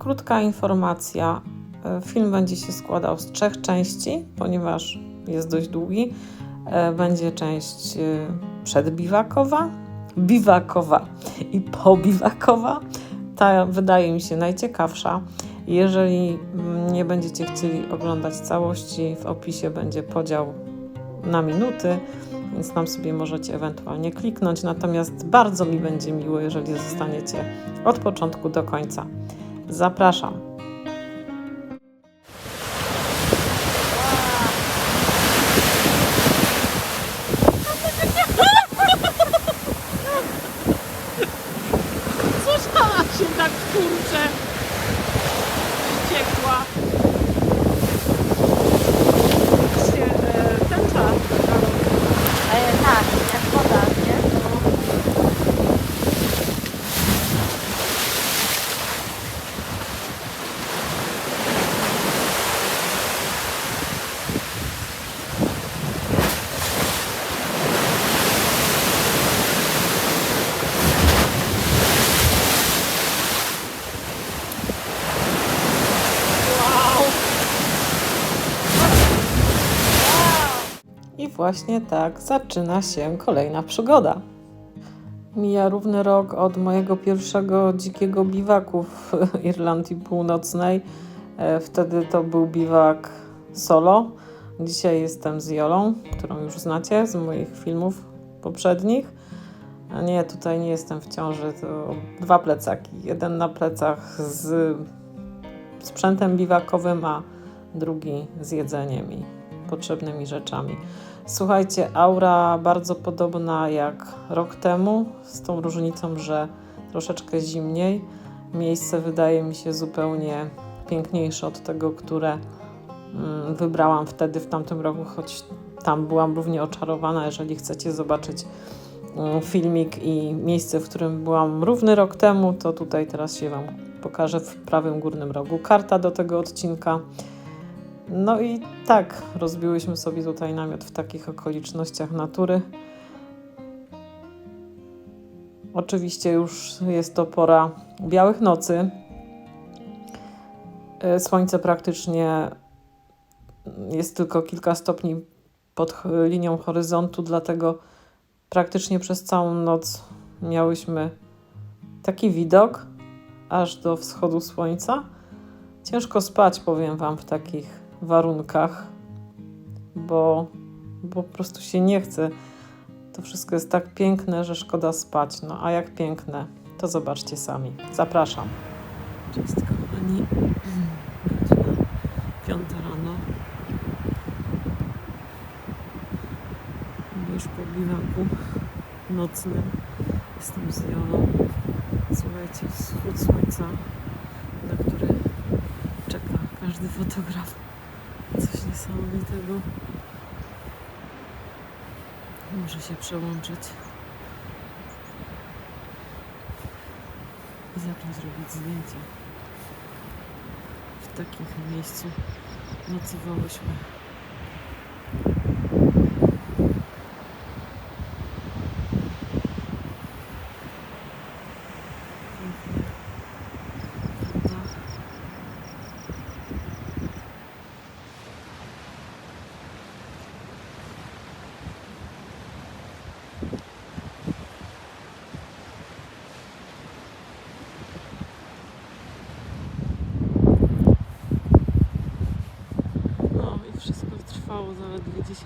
krótka informacja. E, Film będzie się składał z trzech części, ponieważ jest dość długi. E, Będzie część e, przedbiwakowa, biwakowa i pobiwakowa. Ta wydaje mi się najciekawsza. Jeżeli mm, nie będziecie chcieli oglądać całości, w opisie będzie podział na minuty, więc tam sobie możecie ewentualnie kliknąć. Natomiast bardzo mi będzie miło, jeżeli zostaniecie od początku do końca. Zapraszam. Słyszała się tak kurczę wściekła. Się, e, ten czas. E, tak, jak woda, nie? I właśnie tak zaczyna się kolejna przygoda. Mija równy rok od mojego pierwszego dzikiego biwaku w Irlandii Północnej. E, Wtedy to był biwak solo. Dzisiaj jestem z Jolą, którą już znacie z moich filmów poprzednich. A nie, tutaj nie jestem w ciąży, to dwa plecaki. Jeden na plecach z sprzętem biwakowym, a drugi z jedzeniem i potrzebnymi rzeczami. Słuchajcie, aura bardzo podobna jak rok temu, z tą różnicą, że troszeczkę zimniej. Miejsce wydaje mi się zupełnie piękniejsze od tego, które mm, wybrałam wtedy w tamtym roku, choć tam byłam równie oczarowana. Jeżeli chcecie zobaczyć mm, filmik i miejsce, w którym byłam równy rok temu, to tutaj teraz się Wam pokażę w prawym górnym rogu karta do tego odcinka. No i tak, rozbiłyśmy sobie tutaj namiot w takich okolicznościach natury. Oczywiście już jest to pora białych nocy. E, Słońce praktycznie jest tylko kilka stopni pod linią horyzontu, dlatego praktycznie przez całą noc miałyśmy taki widok aż do wschodu słońca. Ciężko spać, powiem Wam, w takich warunkach, bo, bo po prostu się nie chce. To wszystko jest tak piękne, że szkoda spać. No a jak piękne, to zobaczcie sami. Zapraszam. Cześć kochani. Godzina piąta rano. Już po biwaku nocnym. Jestem z Jolą. Słuchajcie, wschód słońca, na który czeka każdy fotograf. Coś niesamowitego. Muszę się przełączyć i zacząć robić zdjęcia. W takim miejscu nocowałyśmy.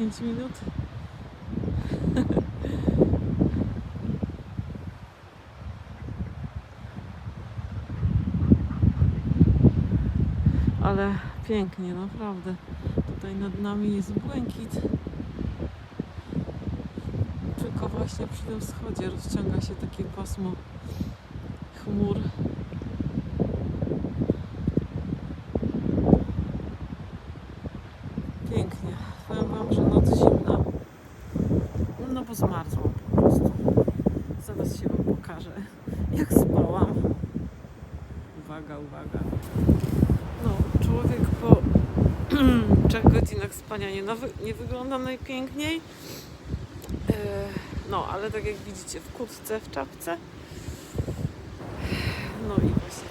5 minut. Ale pięknie, naprawdę. Tutaj nad nami jest błękit. Tylko właśnie przy tym wschodzie rozciąga się takie pasmo chmur. Trzech godzinach spania nie, nawy- nie wygląda najpiękniej. E, No, ale tak jak widzicie, w kurtce, w czapce. No i właśnie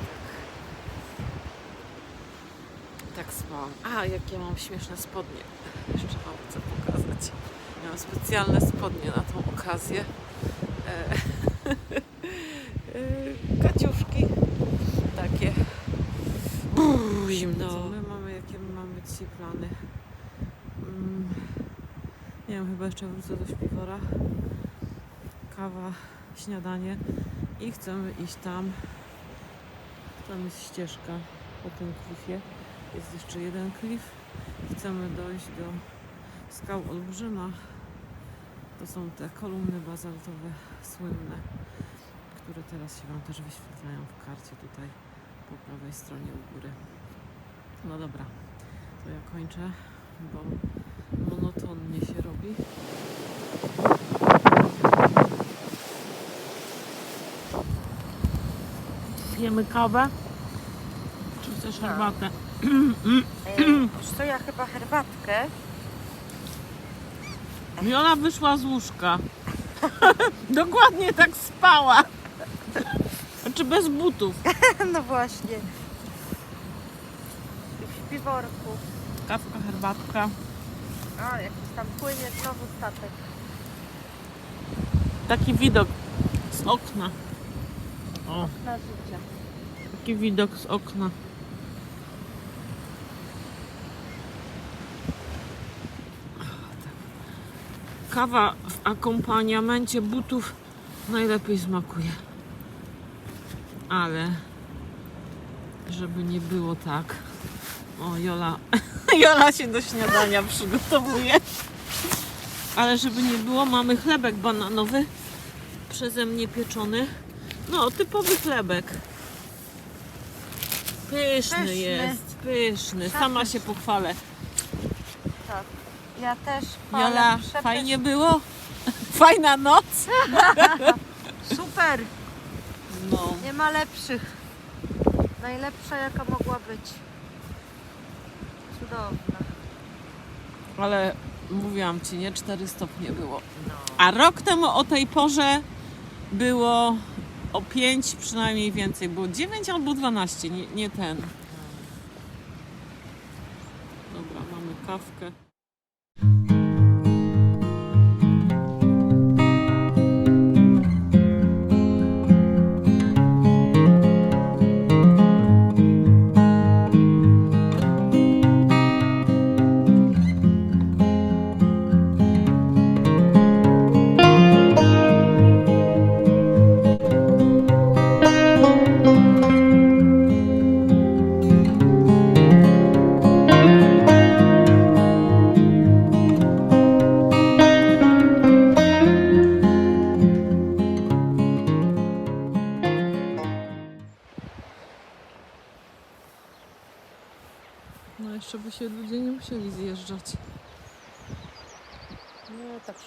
tak spałam. A, jakie mam śmieszne spodnie. Jeszcze wam chcę pokazać. Miałam specjalne spodnie na tą okazję. E, Kaciuszki. Takie. Brrr, zimno. Co my mamy, jakie dzisiaj plany? Mm, nie wiem, chyba jeszcze wrócę do śpiwora. Kawa, śniadanie i chcemy iść tam. Tam jest ścieżka po tym klifie. Jest jeszcze jeden klif. Chcemy dojść do skał Olbrzyma. To są te kolumny bazaltowe słynne, które teraz się Wam też wyświetlają w karcie tutaj po prawej stronie u góry. No dobra, to ja kończę, bo monotonnie się robi. Pijemy kawę? Czy chcesz Tak. herbatę? Co, ja chyba herbatkę. Viola wyszła z łóżka. Dokładnie tak spała. Znaczy bez butów. No właśnie. W śpiworku. Kawka, herbatka. A, jakiś tam płynie znowu statek. Taki widok z okna. O, Na życie. taki widok z okna. Kawa w akompaniamencie butów najlepiej smakuje. Ale żeby nie było tak. O, Jola, Jola się do śniadania przygotowuje. Ale żeby nie było, mamy chlebek bananowy przeze mnie pieczony. No, typowy chlebek. Pyszny, Pyszny. jest, pyszny. Sama się pochwalę. Tak. Ja też. Jola, przepyszny. fajnie było? Fajna noc? Super. No. Nie ma lepszych. Najlepsza jaka mogła być. Cudowna. Ale mówiłam ci, nie? 4 stopnie było. No. A rok temu o tej porze było o 5 przynajmniej więcej. Było 9 albo 12, nie, nie ten. Dobra, mamy kawkę.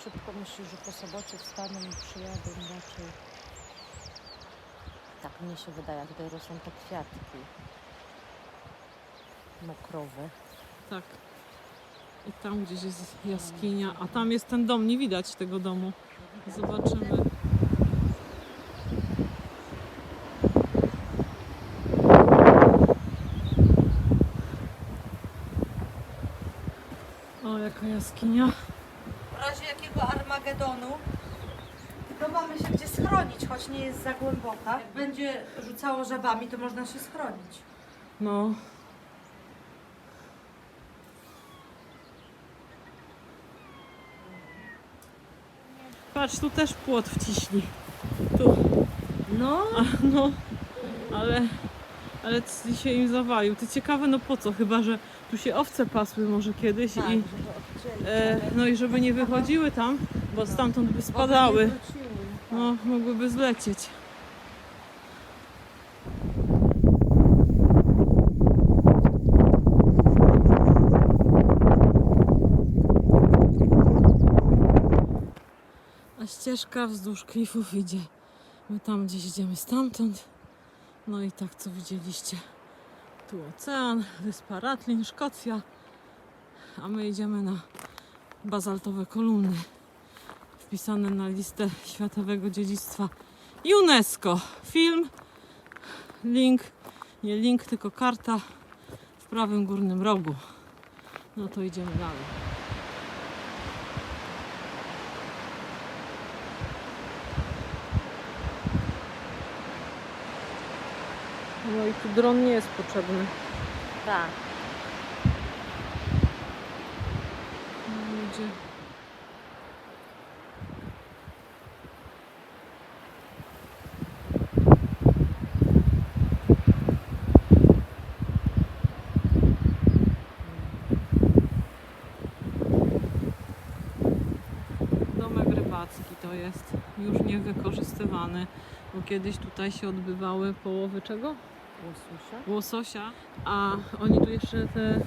Szybko myślisz, że po sobocie wstaną i przyjadą raczej. Tak mnie się wydaje, a tutaj rosną te kwiatki. Mokrowe. Tak. I tam gdzieś jest jaskinia, a tam jest ten dom, nie widać tego domu. Zobaczymy. O, jaka jaskinia. W razie jakiego Armagedonu to mamy się gdzie schronić, choć nie jest za głęboka. Jak będzie rzucało żabami, to można się schronić. No. Patrz, tu też płot wciśli. Tu. No, A, no, ale, ale się im zawalił. To ciekawe, no po co? Chyba, że tu się owce pasły może kiedyś tak, i żeby odcięli. e, no i żeby nie wychodziły tam, bo stamtąd by spadały. One wróciły. No, mogłyby zlecieć. A ścieżka wzdłuż klifów idzie. My tam gdzieś idziemy stamtąd. No i tak co widzieliście. Tu ocean, wyspa Ratlin, Szkocja. A my idziemy na bazaltowe kolumny wpisane na listę Światowego Dziedzictwa UNESCO. Film, link, nie link, tylko karta w prawym górnym rogu. No to idziemy dalej. No i tu dron nie jest potrzebny. Tak. Ludzie. Domek rybacki to jest już niewykorzystywany, bo kiedyś tutaj się odbywały połowy czego? Łososia? łososia, a oni tu jeszcze te,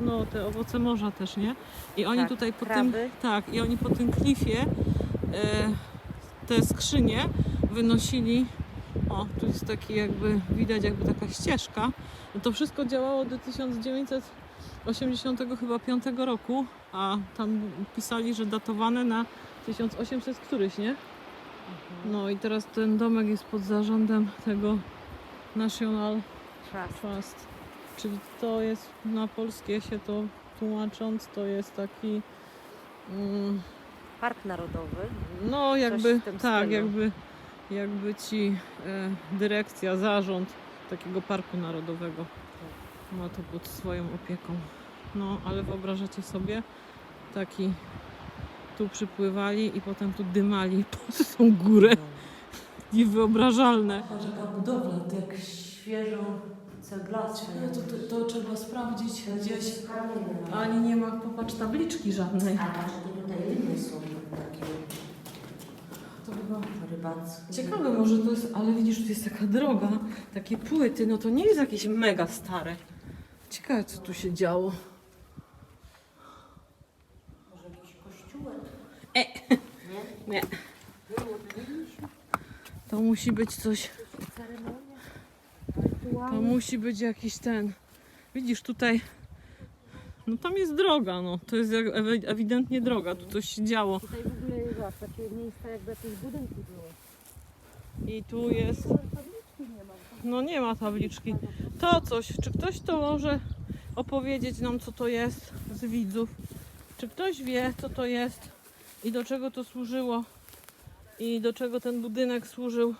no, te owoce morza też, nie? I oni Tak, tutaj po kraby. tym, tak, i oni po tym klifie e, te skrzynie wynosili, o, tu jest taki jakby, widać jakby taka ścieżka, no to wszystko działało do 1980 chyba 5 roku, a tam pisali, że datowane na 1800 któryś, nie? No i teraz ten domek jest pod zarządem tego National Trust. Trust. Czyli to jest na polskie się to tłumacząc, to jest taki mm, Park Narodowy. no jakby tak, stylu. jakby jakby ci e, dyrekcja, zarząd takiego parku narodowego ma to pod swoją opieką. No, ale wyobrażacie sobie taki tu przypływali i potem tu dymali pod tą górę. Niewyobrażalne. Patrz jaka budowla, to jak Świeżą. No to, to, to trzeba sprawdzić gdzieś. Ani nie ma, popatrz, tabliczki żadnej. A patrz, to tutaj ryby są takie To chyba rybackie. ciekawe może to jest, ale widzisz, tu jest taka droga, takie płyty, no to nie jest jakieś mega stare. Ciekawe, co tu się działo. Może jakiś kościółek? E. Nie. To musi być coś, to musi być jakiś ten. Widzisz, tutaj, no tam jest droga, no. To jest ewidentnie droga, tu coś się działo. Tutaj w ogóle zobacz, takie miejsca jakby jakieś budynki były. I tu jest. No nie ma tabliczki. To coś. Czy ktoś to może opowiedzieć nam, co to jest z widzów? Czy ktoś wie, co to jest i do czego to służyło? I do czego ten budynek służył?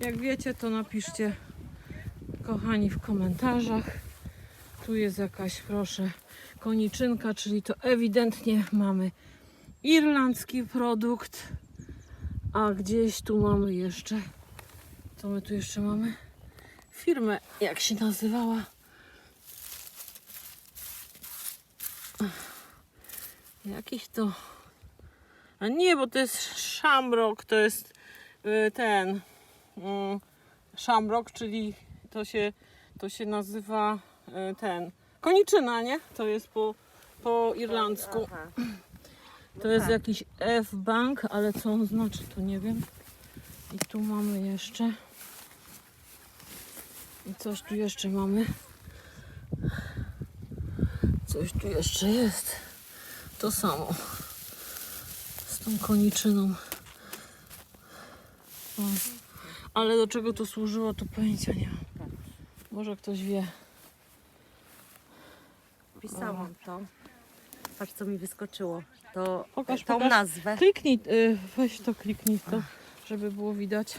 Jak wiecie, to napiszcie, kochani, w komentarzach. Tu jest jakaś, proszę, koniczynka, czyli to ewidentnie mamy irlandzki produkt. A gdzieś tu mamy jeszcze. Co my tu jeszcze mamy? Firmę, jak się nazywała? Jakiś to. A nie, bo to jest Shamrock, to jest y, ten. Mm, Shamrock, czyli to się, to się nazywa y, ten. Koniczyna, nie? To jest po, po irlandzku. To jest tak. jakiś F-Bank, ale co on znaczy, to nie wiem. I tu mamy jeszcze. I coś tu jeszcze mamy. Coś tu jeszcze jest. To samo. Z tą koniczyną. O. Ale do czego to służyło, to pojęcia nie mam. Może ktoś wie. Pisałam to. Patrz co mi wyskoczyło. To Pokaż, tą pokaż. nazwę. Kliknij, y, weź to, kliknij to, żeby było widać,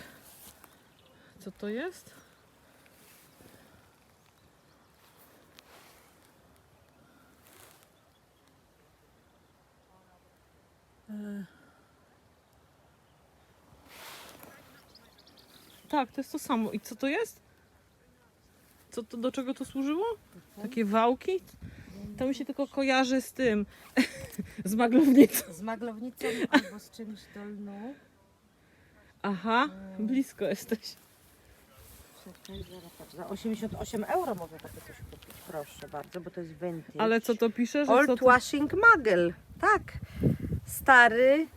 co to jest. Tak, to jest to samo. I co to jest? Co to, do czego to służyło? Takie wałki? To mi się tylko kojarzy z tym, z maglownicą. Z maglownicą albo z czymś dolną. Aha, blisko jesteś. Czekaj, zaraz patrz. Za 88 euro można takie coś kupić. Proszę bardzo, bo to jest vintage. Ale co to pisze, że co Old to... washing magiel. Tak. Stary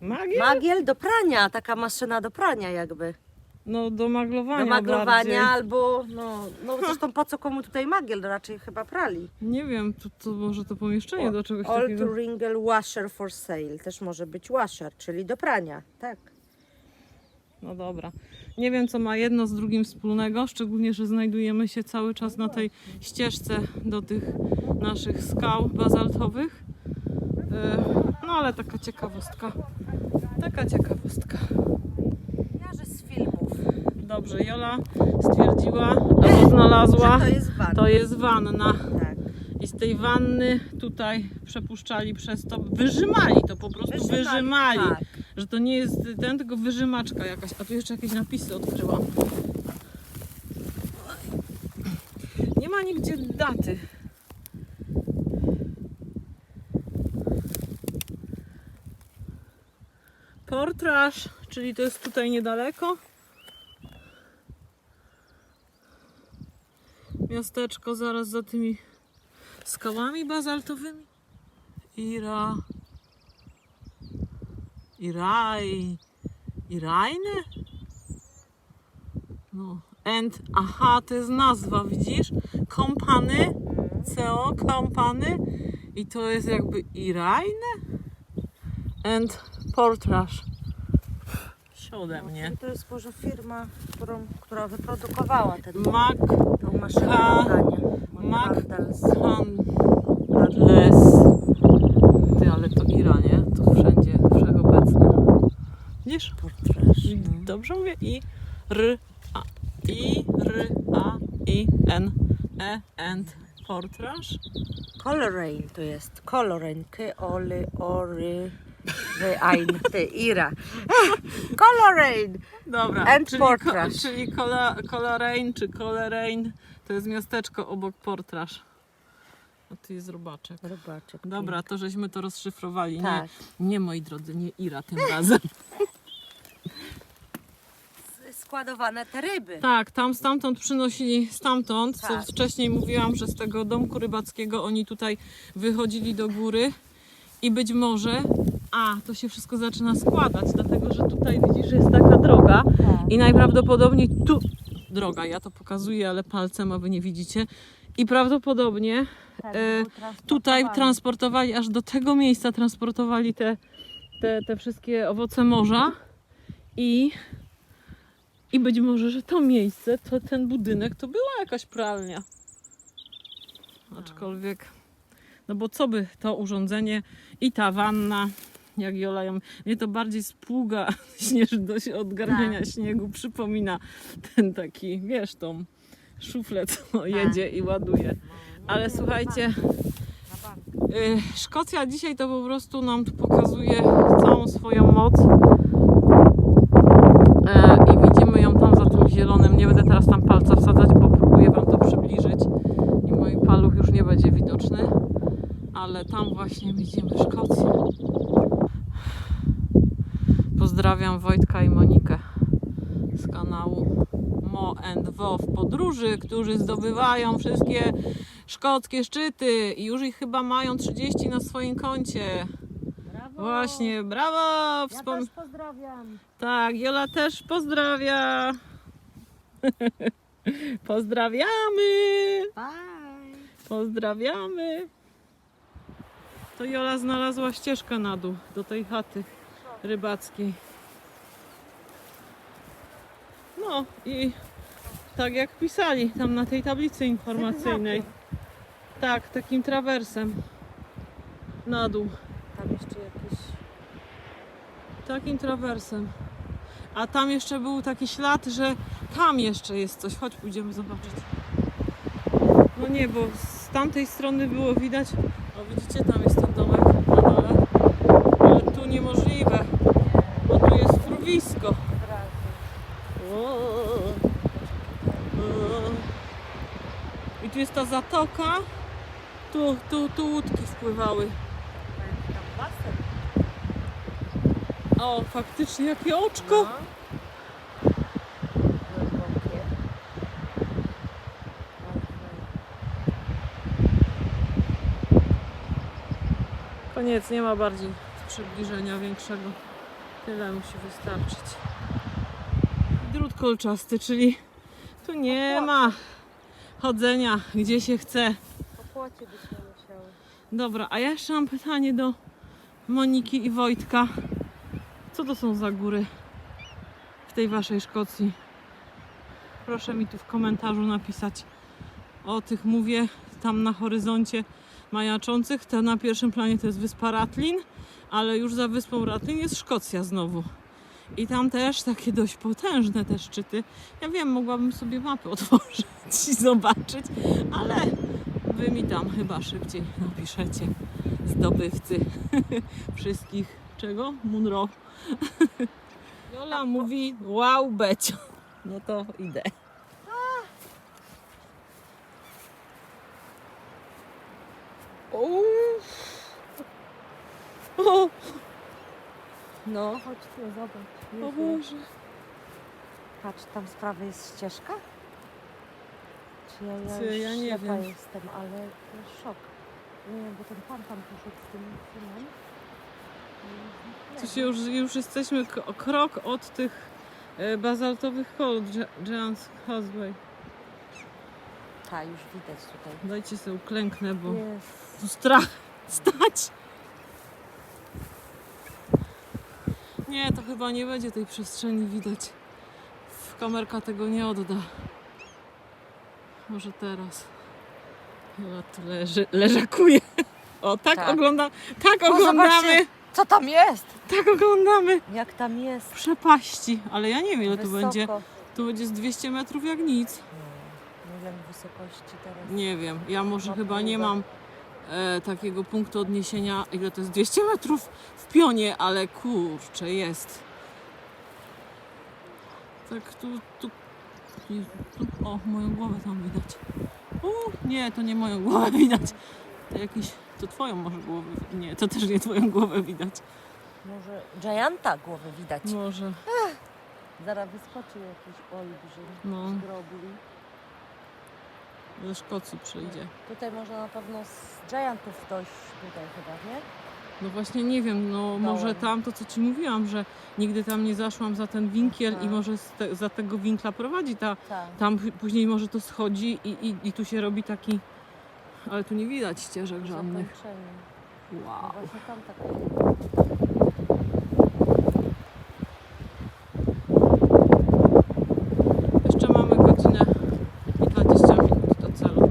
Magiel? magiel do prania. Taka maszyna do prania jakby. No do maglowania Do maglowania bardziej. albo no, no zresztą po co komu tutaj magiel? Raczej chyba prali. Nie wiem, to, to może to pomieszczenie do czegoś Old takiego. Ringle Washer for Sale. Też może być washer, czyli do prania. Tak. No dobra. Nie wiem, co ma jedno z drugim wspólnego, szczególnie, że znajdujemy się cały czas na tej ścieżce do tych naszych skał bazaltowych. E, No ale taka ciekawostka. Taka ciekawostka. Ja, że z filmów. Dobrze, Jola stwierdziła, albo znalazła, Że to jest van. to jest wanna. Tak. I z tej wanny tutaj przepuszczali przez to, wyrzymali to po prostu, wyrzymali. Tak. Że to nie jest ten, tylko wyżymaczka jakaś. A tu jeszcze jakieś napisy odkryłam. Nie ma nigdzie daty. Portraż, czyli to jest tutaj niedaleko. Miasteczko zaraz za tymi skałami bazaltowymi. Ira. Iraj. Irajne? No. And, aha, to jest nazwa, widzisz? Kompany. CO, kompany. I to jest jakby Irajne? And portraż. Ode mnie. To jest może firma, którą, która wyprodukowała ten, Mac tą maszynę prania. Mac- Mandels. Les. Ty, ale to Ira, nie? To wszędzie, wszechobecne. Widzisz? Portraż. I Dobrze mówię? I, R, A, I, R, A, I, N, E, and, portraż. Colorain to jest. Colorain. K, oly, ory, ry, ein, ty, ira. Colorain. Dobra, And czyli, portraż. czyli Kola, czy Kolerein to jest miasteczko obok portraż. A tu jest robaczek. Robaczek. Dobra, to żeśmy to rozszyfrowali. Tak. Nie, nie moi drodzy, nie Ira tym razem. Składowane te ryby. Tak, tam stamtąd przynosili stamtąd, co Tak. wcześniej mówiłam, że z tego domku rybackiego oni tutaj wychodzili do góry i być może, a to się wszystko zaczyna składać, dlatego że tutaj widzisz, że jest taka droga i najprawdopodobniej tu, droga, ja to pokazuję, ale palcem, a wy nie widzicie, i prawdopodobnie Tak, e, tutaj transportowali, aż do tego miejsca transportowali te, te, te wszystkie owoce morza i, i być może, że to miejsce, to ten budynek to była jakaś pralnia. Aczkolwiek, no bo co by to urządzenie i ta wanna, jak Jola ją, mnie to bardziej spługa śnież, do odgarniania śniegu przypomina ten taki, wiesz, tą szuflę, co jedzie i ładuje. Ale słuchajcie, Y, Szkocja dzisiaj to po prostu nam tu pokazuje całą swoją moc. E, I widzimy ją tam za tym zielonym. Nie będę teraz tam palca wsadzać, bo próbuję Wam to przybliżyć. I mój paluch już nie będzie widoczny. Ale tam właśnie widzimy Szkocję. Pozdrawiam Wojtka i Monikę z kanału Mo and Wo w podróży, którzy zdobywają wszystkie szkockie szczyty i już ich chyba mają 30 na swoim koncie. Brawo. Właśnie, brawo! Ja Wspom- też pozdrawiam. tak, Jola też pozdrawia. Pozdrawiamy! Bye. Pozdrawiamy! To Jola znalazła ścieżkę na dół do tej chaty rybackiej. No i tak jak pisali tam na tej tablicy informacyjnej. Tak, takim trawersem na dół. Tam jeszcze jakieś... Takim trawersem. A tam jeszcze był taki ślad, że tam jeszcze jest coś. Chodź, pójdziemy zobaczyć. No nie, bo z tamtej strony było widać. O, widzicie, tam jest ten domek na dole. Ale tu niemożliwe, bo tu jest fruwisko. O, o. I tu jest ta zatoka. Tu, tu, tu łódki basen. O, faktycznie jakie oczko. No. Koniec, nie ma bardziej przybliżenia większego. Tyle musi wystarczyć. Drut kolczasty, czyli tu nie ma chodzenia gdzie się chce. Po płocie byśmy musiały. Dobra, a ja jeszcze mam pytanie do Moniki i Wojtka. Co to są za góry? w tej waszej Szkocji? Proszę mi tu w komentarzu napisać. O tych mówię tam na horyzoncie majaczących. Ta na pierwszym planie to jest wyspa Ratlin, ale już za wyspą Ratlin jest Szkocja znowu. I tam też takie dość potężne te szczyty. Ja wiem, mogłabym sobie mapy otworzyć i zobaczyć, ale wy mi tam chyba szybciej napiszecie. Zdobywcy wszystkich czego? Munro. Jola mówi wow Becio. No to idę. Uff. No, chodź tu, zobacz. o Boże. Patrz, tam z prawej jest ścieżka? Czy ja, ja, Czy już ja nie ślepa wiem. jestem, ale to jest szok. Nie wiem, bo ten pan tam poszedł z tym. Tu się już, już jesteśmy k- krok od tych e, bazaltowych kol Gi- Giant's Causeway. Tak, już widać tutaj. Dajcie sobie uklęknę, bo Jest. tu strach stać. Nie, to chyba nie będzie tej przestrzeni widać. Kamerka tego nie odda. Może teraz. Chyba tu leży, leżakuje. O, tak, Tak. oglądam, tak O, oglądamy, zobaczcie, Co tam jest? tak oglądamy. Jak tam jest? Przepaści, ale ja nie wiem ile tu Wysoko. będzie. Tu będzie z 200 metrów jak nic. Nie wiem wysokości teraz. Nie wiem, ja może No chyba nie mam e, takiego punktu odniesienia, ile to jest 200 metrów w pionie, ale kurczę, jest. Tak tu, tu, nie, tu o, moją głowę tam widać. U, nie, to nie moją głowę widać. To jakiś, to twoją może głowę, nie, to też nie twoją głowę widać. Może Gianta głowę widać. Może, Zaraz wyskoczy jakiś olbrzym no, z. ze Szkocji przyjdzie. Tutaj można na pewno z Giantów dojść tutaj chyba, nie? No właśnie nie wiem, no może tam to co ci mówiłam, że nigdy tam nie zaszłam za ten winkiel i Aha. może z te, za tego winkla prowadzi ta, Tak. tam p- później może to schodzi i, i, i tu się robi taki, ale tu nie widać ścieżek żadnych. Zakończenie. No Wow. właśnie tam tak. Jeszcze mamy godzinę i 20 minut do celu.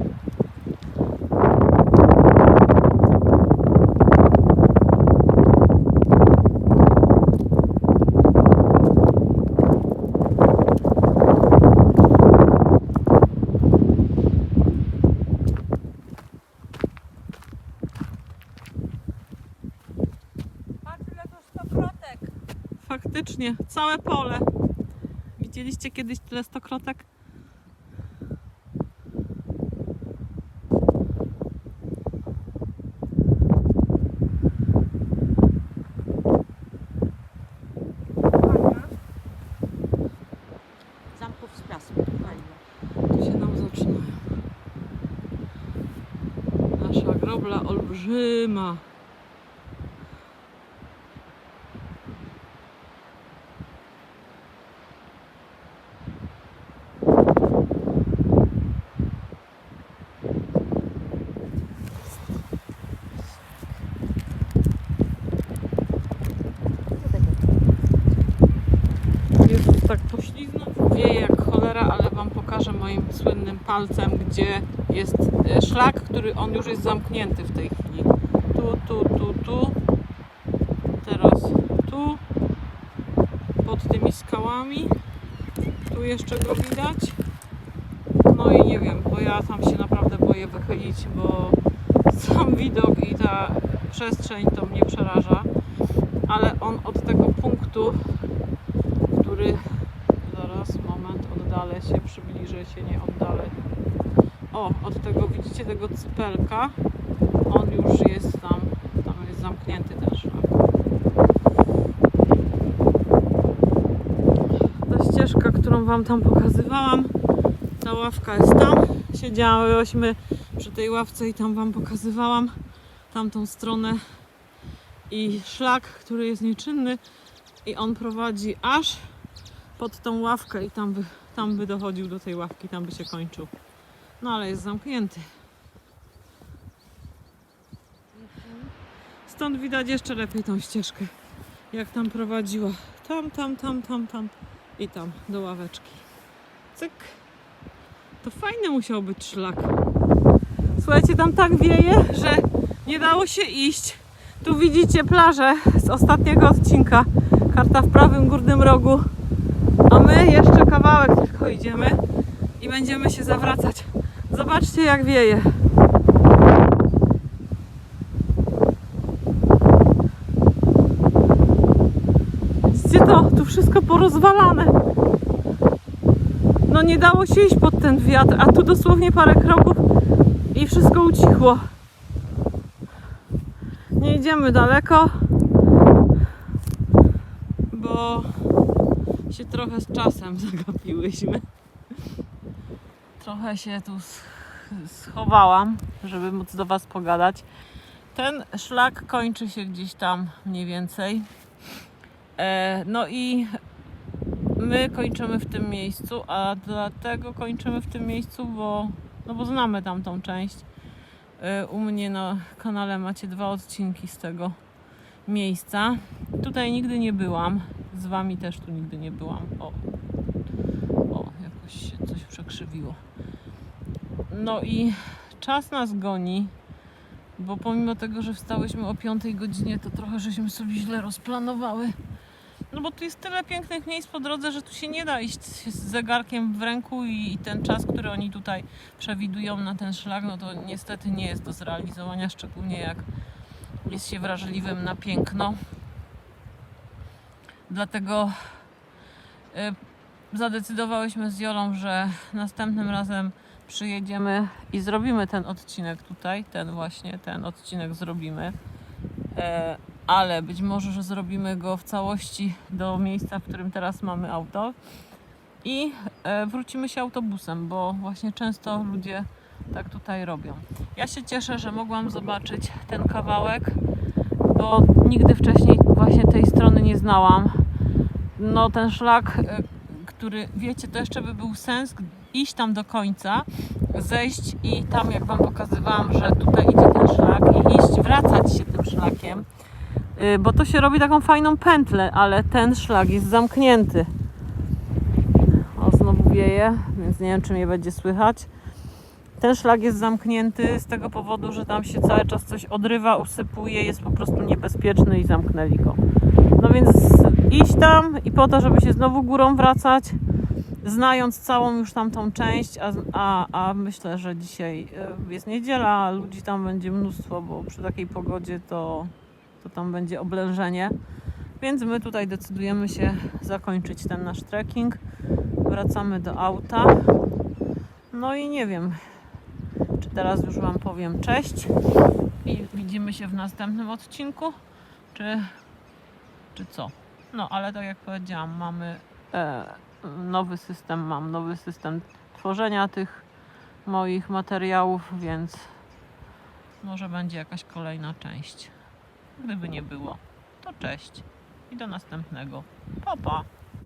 Patrz ile to stokrotek. Faktycznie, całe pole. Widzieliście kiedyś tyle stokrotek? Zamków z piasku. Fajnie. Tu się nam zaczynają. Nasza grobla olbrzyma. Jezus, tak pośliznąć. Wieje jak cholera, ale Wam pokażę moim słynnym palcem, gdzie jest e, szlak, który on już jest zamknięty w tej chwili. Tu, tu, tu, tu. Teraz tu. Pod tymi skałami. Tu jeszcze go widać. No i nie wiem, bo ja tam się naprawdę boję wychylić, bo sam widok i ta przestrzeń to mnie przeraża. Ale on od tego punktu który zaraz, moment, oddalę się, przybliżę się, nie oddalę. O, od tego, widzicie tego cypelka, on już jest tam, tam jest zamknięty ten szlak. Ta ścieżka, którą Wam tam pokazywałam, ta ławka jest tam. Siedziałyśmy przy tej ławce i tam Wam pokazywałam tamtą stronę i szlak, który jest nieczynny i on prowadzi aż pod tą ławkę i tam by, tam by dochodził do tej ławki, tam by się kończył. No ale jest zamknięty. Stąd widać jeszcze lepiej tą ścieżkę, jak tam prowadziła. Tam, tam, tam, tam, tam. I tam, do ławeczki. Cyk. To fajny musiał być szlak. Słuchajcie, tam tak wieje, że nie dało się iść. Tu widzicie plażę z ostatniego odcinka. Karta w prawym górnym rogu. My jeszcze kawałek tylko idziemy i będziemy się zawracać. Zobaczcie jak wieje. Widzicie to? Tu wszystko porozwalane. No nie dało się iść pod ten wiatr, a tu dosłownie parę kroków i wszystko ucichło. Nie idziemy daleko, bo się trochę z czasem zagapiłyśmy. Trochę się tu sch- schowałam, żeby móc do Was pogadać. Ten szlak kończy się gdzieś tam mniej więcej. E, no i my kończymy w tym miejscu, a dlatego kończymy w tym miejscu, bo, no bo znamy tamtą część. E, U mnie na kanale macie dwa odcinki z tego miejsca. Tutaj nigdy nie byłam. Z wami też tu nigdy nie byłam. O, o jakoś się coś przekrzywiło. No i czas nas goni, bo pomimo tego, że wstałyśmy o 5 godzinie, to trochę żeśmy sobie źle rozplanowały. No bo tu jest tyle pięknych miejsc po drodze, że tu się nie da iść z zegarkiem w ręku i, i ten czas, który oni tutaj przewidują na ten szlak, no to niestety nie jest do zrealizowania, szczególnie jak jest się wrażliwym na piękno. Dlatego y, zadecydowałyśmy z Jolą, że następnym razem przyjedziemy i zrobimy ten odcinek tutaj, ten właśnie, ten odcinek zrobimy. E, ale być może, że zrobimy go w całości do miejsca, w którym teraz mamy auto i e, wrócimy się autobusem, bo właśnie często ludzie tak tutaj robią. Ja się cieszę, że mogłam zobaczyć ten kawałek, bo nigdy wcześniej właśnie tej strony nie znałam. No ten szlak, e, który wiecie, to jeszcze by był sens iść tam do końca, zejść i tam jak wam pokazywałam, że tutaj idzie ten szlak i iść, wracać się tym szlakiem, Y, bo to się robi taką fajną pętlę, ale ten szlak jest zamknięty. O, znowu wieje, więc nie wiem, czy mnie będzie słychać. Ten szlak jest zamknięty z tego powodu, że tam się cały czas coś odrywa, usypuje, jest po prostu niebezpieczny i zamknęli go. No więc iść tam i po to, żeby się znowu górą wracać, znając całą już tamtą część, a, a, a myślę, że dzisiaj y, jest niedziela, ludzi tam będzie mnóstwo, bo przy takiej pogodzie to to tam będzie oblężenie. Więc my tutaj decydujemy się zakończyć ten nasz trekking. Wracamy do auta. No i nie wiem, czy teraz już Wam powiem cześć i widzimy się w następnym odcinku, czy, czy co. No, ale tak jak powiedziałam, mamy e, nowy system, mam nowy system tworzenia tych moich materiałów, więc może będzie jakaś kolejna część. Gdyby nie było, to cześć i do następnego. Pa, pa.